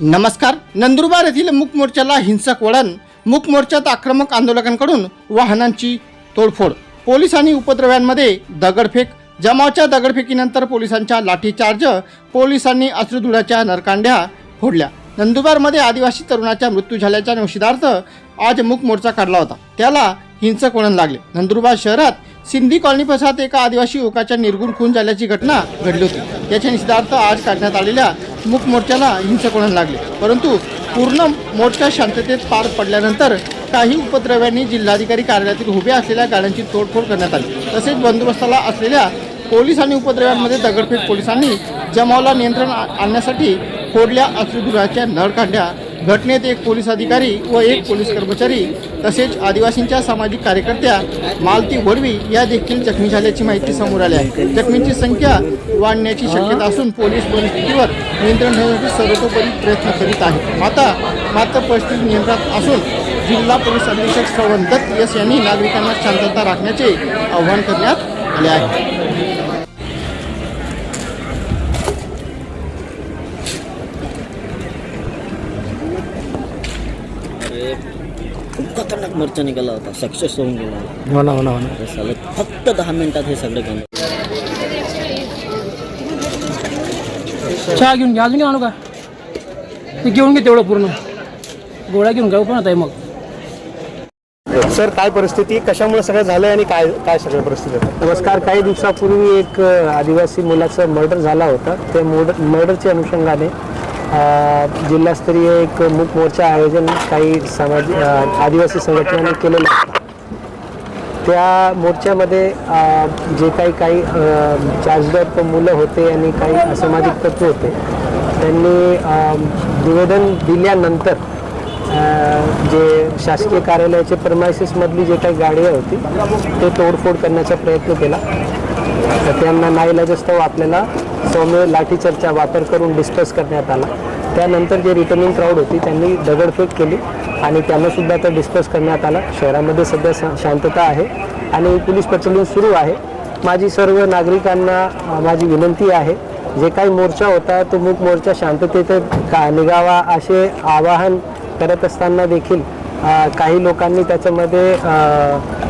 नमस्कार. नंदुरबार येथील मूक मोर्चाला हिंसक वळण. मूक मोर्चात आक्रमक आंदोलकांकडून वाहनांची तोडफोड. पोलीस आणि उपद्रव्यांमध्ये दगडफेक. जमावच्या दगडफेकीनंतर पोलिसांच्या लाठीचार्ज. पोलिसांनी अश्रुधुळाच्या नरकांड्या फोडल्या. नंदुरबारमध्ये आदिवासी तरुणाचा मृत्यू झाल्याच्या निषेधार्थ आज मूक मोर्चा काढला होता. त्याला हिंसक वळण लागले. नंदुरबार शहरात सिंधी कॉलनी पसात एका आदिवासी युवकाच्या निर्गुण खून झाल्याची घटना घडली होती. याच्या निषेधार्थ आज काढण्यात आलेल्या मूक मोर्चाला हिंसक वळण लागले. परंतु पूर्ण मोर्चा शांततेत पार पडल्यानंतर काही उपद्रव्यांनी जिल्हाधिकारी कार्यालयातील उभ्या असलेल्या गाड्यांची तोडफोड करण्यात आली. तसेच बंदोबस्ताला असलेल्या पोलीस आणि उपद्रव्यांमध्ये दगडफेक पोलिसांनी जमावला नियंत्रण आणण्यासाठी फोडल्या अश्रुधुराच्या नळ काढल्या. घटनेत एक पोलीस अधिकारी व एक पोलीस कर्मचारी तसेच आदिवासींच्या सामाजिक कार्यकर्त्या मालती वडवी या देखील जखमी झाल्याची माहिती समोर आली आहे. जखमींची संख्या वाढण्याची शक्यता असून पोलीस परिस्थितीवर नियंत्रण ठेवण्यासाठी सर्वतोपरी प्रयत्न करीत आहेत. आता मात्र परिस्थिती नियंत्रणात असून जिल्हा पोलीस अधीक्षक श्रवण दत्त यस यांनी नागरिकांना शांतता राखण्याचे आवाहन करण्यात आले आहे. अरे खूप खतरनाक मोर्चा निघाला होता. सक्सेस होऊन गेला. हो ना हो ना हो ना. फक्त दहा मिनिटात हे सगळे काम चहा घेऊन घ्या अजून आणू का? ते घेऊन घे तेवढं पूर्ण. गोळ्या घेऊन घ्या पण आता मग. सर काय परिस्थिती? कशामुळे सगळं झालंय आणि काय काय सगळं परिस्थिती? आहे? नमस्कार. काही दिवसापूर्वी एक अ, आदिवासी मुलाचा मर्डर झाला होता. त्या मर्डर मर्डरच्या अनुषंगाने जिल्हास्तरीय एक मूक मोर्चा आयोजन काही सामाजिक आदिवासी संघटनांनी केलेलं आहे. त्या मोर्चामध्ये जे काही काही चार्जदार मुलं होते आणि काही असामाजिक तत्व होते त्यांनी निवेदन दिल्यानंतर जे शासकीय कार्यालयाचे प्रमायसेसमधली जे काही गाड्या होती ते तोडफोड करण्याचा प्रयत्न केला. तर त्यांना नाईलाजस्तव आपल्याला सौम्य लाठीचार्जचा वापर करून डिस्कस करण्यात आला. त्यानंतर जे रिटर्निंग क्राऊड होती त्यांनी दगडफेक केली आणि त्यांनासुद्धा तर डिस्कस करण्यात आला. शहरामध्ये सध्या शांतता आहे आणि पोलीस पेट्रोलिंग सुरू आहे. माझी सर्व नागरिकांना माझी विनंती आहे जे काही मोर्चा होता तो मूक मोर्चा शांततेत का निघावा असे आवाहन करत असताना देखील काही लोकांनी त्याच्यामध्ये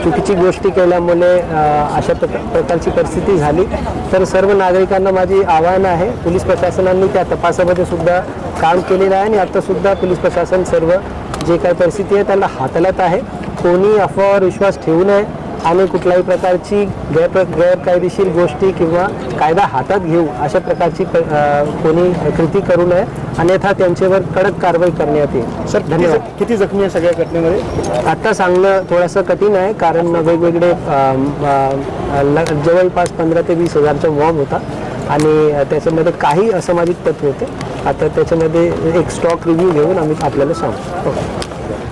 चुकीची गोष्टी केल्यामुळे अशा प्रकारची परिस्थिती झाली. तर सर्व नागरिकांना माझी आव्हान आहे पोलीस प्रशासनाने त्या तपासामध्ये सुद्धा काम केलेलं आहे आणि आत्तासुद्धा पोलीस प्रशासन सर्व जे काही परिस्थिती आहे त्याला हाताळत आहे. कोणी अफवावर विश्वास ठेवू नये. आणि कुठल्याही प्रकारची गैर गैरकायदेशीर गोष्टी किंवा कायदा हातात घेऊ अशा प्रकारची कोणी कृती करू नये. अन्यथा त्यांच्यावर कडक कारवाई करण्यात येईल. सर धन्यवाद. किती जखमी आहे सगळ्या घटनेमध्ये? आता सांगणं थोडंसं कठीण आहे कारण वेगवेगळे जवळपास पंधरा ते वीस हजारचा मॉब होता. आणि त्याच्यामध्ये काही असामाजिक तत्व होते. आता त्याच्यामध्ये एक स्टॉक रिव्ह्यू घेऊन आम्ही आपल्याला सांगू. ओके.